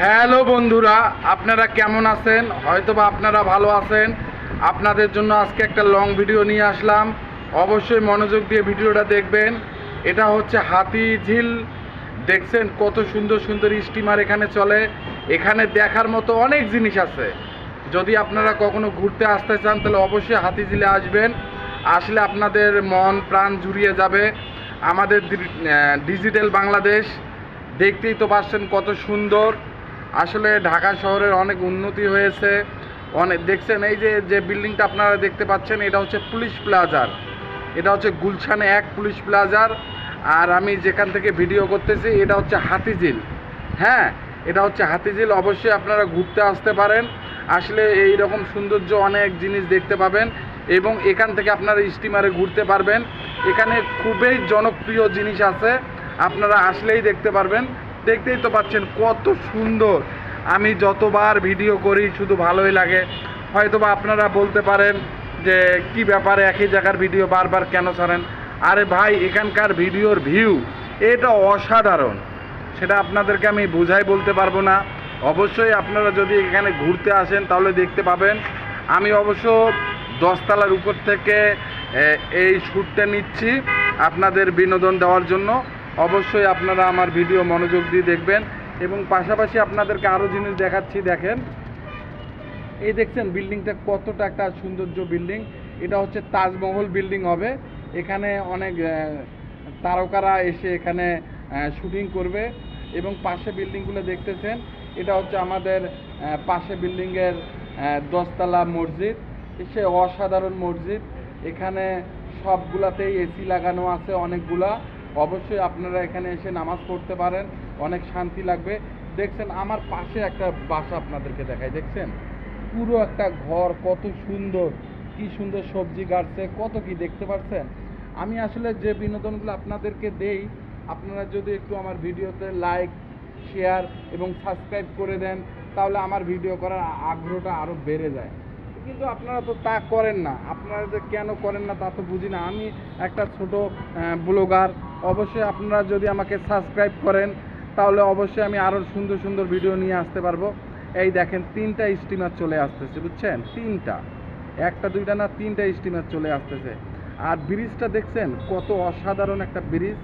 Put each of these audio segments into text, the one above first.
Hello বন্ধুরা, আপনারা কেমন আছেন? হয়তোবা আপনারা ভালো আছেন। আপনাদের জন্য আজকে একটা লং ভিডিও নিয়ে আসলাম। অবশ্যই মনোযোগ দিয়ে ভিডিওটা দেখবেন। এটা হচ্ছে হাতি ঝিল। দেখছেন কত সুন্দর সুন্দর স্টিমার এখানে চলে। এখানে দেখার মতো অনেক জিনিস আছে। যদি আপনারা কখনো ঘুরতে আসতে চান, তাহলে অবশ্যই হাতিঝিলে আসবেন। আসলে আপনাদের মন, প্রাণ জুড়িয়ে যাবে। আমাদের ডিজিটাল বাংলাদেশ, দেখতেই তো পাচ্ছেন কত সুন্দর। আসলে ঢাকা শহরের অনেক উন্নতি হয়েছে। অনেক দেখছেন, এই যে যে বিল্ডিংটা আপনারা দেখতে পাচ্ছেন, এটা হচ্ছে পুলিশ প্লাজার। এটা হচ্ছে গুলশানে এক পুলিশ প্লাজার। আর আমি যেখান থেকে ভিডিও করতেছি, এটা হচ্ছে হাতিঝিল। হ্যাঁ এটা হচ্ছে হাতিঝিল, অবশ্যই আপনারা ঘুরতে আসতে পারেন। আসলে এই রকম সৌন্দর্য অনেক জিনিস দেখতে পাবেন এবং এখান থেকে আপনারা স্টিমারে ঘুরতে পারবেন। এখানে খুবই জনপ্রিয় জিনিস আছে, আপনারা আসলেই দেখতে পারবেন। দেখতেই তো পাচ্ছেন কত সুন্দর। আমি যতবার ভিডিও করি, শুধু ভালোই লাগে। হয়তোবা আপনারা বলতে পারেন যে, কি ব্যাপারে একই জায়গার ভিডিও বারবার কেন ছাড়েন? আরে ভাই, এখানকার ভিডিওর ভিউ এটা অসাধারণ। সেটা আপনাদেরকে আমি বুঝাই বলতে পারব না। অবশ্যই আপনারা যদি এখানে ঘুরতে আসেন, তাহলে দেখতে পাবেন। আমি অবশ্য দশতলার উপর থেকে এই শ্যুটটা নিচ্ছি আপনাদের বিনোদন দেওয়ার জন্য। অবশ্যই আপনারা আমার ভিডিও মনোযোগ দিয়ে দেখবেন এবং পাশাপাশি আপনাদেরকে আরও জিনিস দেখাচ্ছি, দেখেন। এই দেখছেন বিল্ডিংটা কতটা একটা সৌন্দর্য বিল্ডিং। এটা হচ্ছে তাজমহল বিল্ডিং হবে। এখানে অনেক তারকারা এসে এখানে শুটিং করবে এবং পাশে বিল্ডিংগুলো দেখতেছেন। এটা হচ্ছে আমাদের পাশে বিল্ডিংয়ের দশতলা মসজিদ। সে অসাধারণ মসজিদ। এখানে সবগুলাতেই এসি লাগানো আছে অনেকগুলা। অবশ্যই আপনারা এখানে এসে নামাজ পড়তে পারেন, অনেক শান্তি লাগবে। দেখছেন, আমার পাশে একটা বাসা আপনাদেরকে দেখাই, দেখছেন? পুরো একটা ঘর, কত সুন্দর, কি সুন্দর সবজি গাড়ছে, কত কি দেখতে পাচ্ছেন আমি আসলে যে বিনোদনগুলো আপনাদেরকে দেই, আপনারা যদি একটু আমার ভিডিওতে লাইক, শেয়ার এবং সাবস্ক্রাইব করে দেন, তাহলে আমার ভিডিও করার আগ্রহটা আরও বেড়ে যায়। কিন্তু আপনারা তো তা করেন না। আপনারা যে কেন করেন না তা তো বুঝি না। আমি একটা ছোট ব্লগার। অবশ্যই আপনারা যদি আমাকে সাবস্ক্রাইব করেন, তাহলে অবশ্যই আমি আরও সুন্দর সুন্দর ভিডিও নিয়ে আসতে পারব। এই দেখেন, তিনটা স্টিমার চলে আসতেছে, বুঝছেন? তিনটা। একটা, দুইটা না, তিনটা স্টিমার চলে আসতেছে। আর ব্রিজটা দেখছেন? কত অসাধারণ একটা ব্রিজ।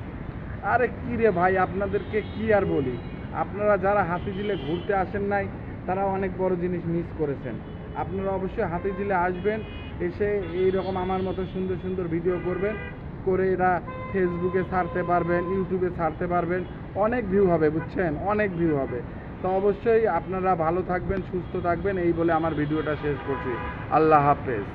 আরে কী রে ভাই, আপনাদেরকে কি আর বলি? আপনারা যারা হাতি হাতিঝিলে ঘুরতে আসেন নাই, তারা অনেক বড় জিনিস মিস করেছেন। আপনারা অবশ্যই হাতিঝিলে আসবেন, এসে এই রকম আমার মতো সুন্দর সুন্দর ভিডিও করবেন, করে এরা ফেসবুকে ছাড়তে পারবেন ইউটিউবে ছাড়তে পারবেন, অনেক ভিউ হবে, বুঝছেন? অনেক ভিউ হবে। তো অবশ্যই আপনারা ভালো থাকবেন, সুস্থ থাকবেন, এই বলে আমার ভিডিওটা শেষ করছি। আল্লাহ হাফেজ।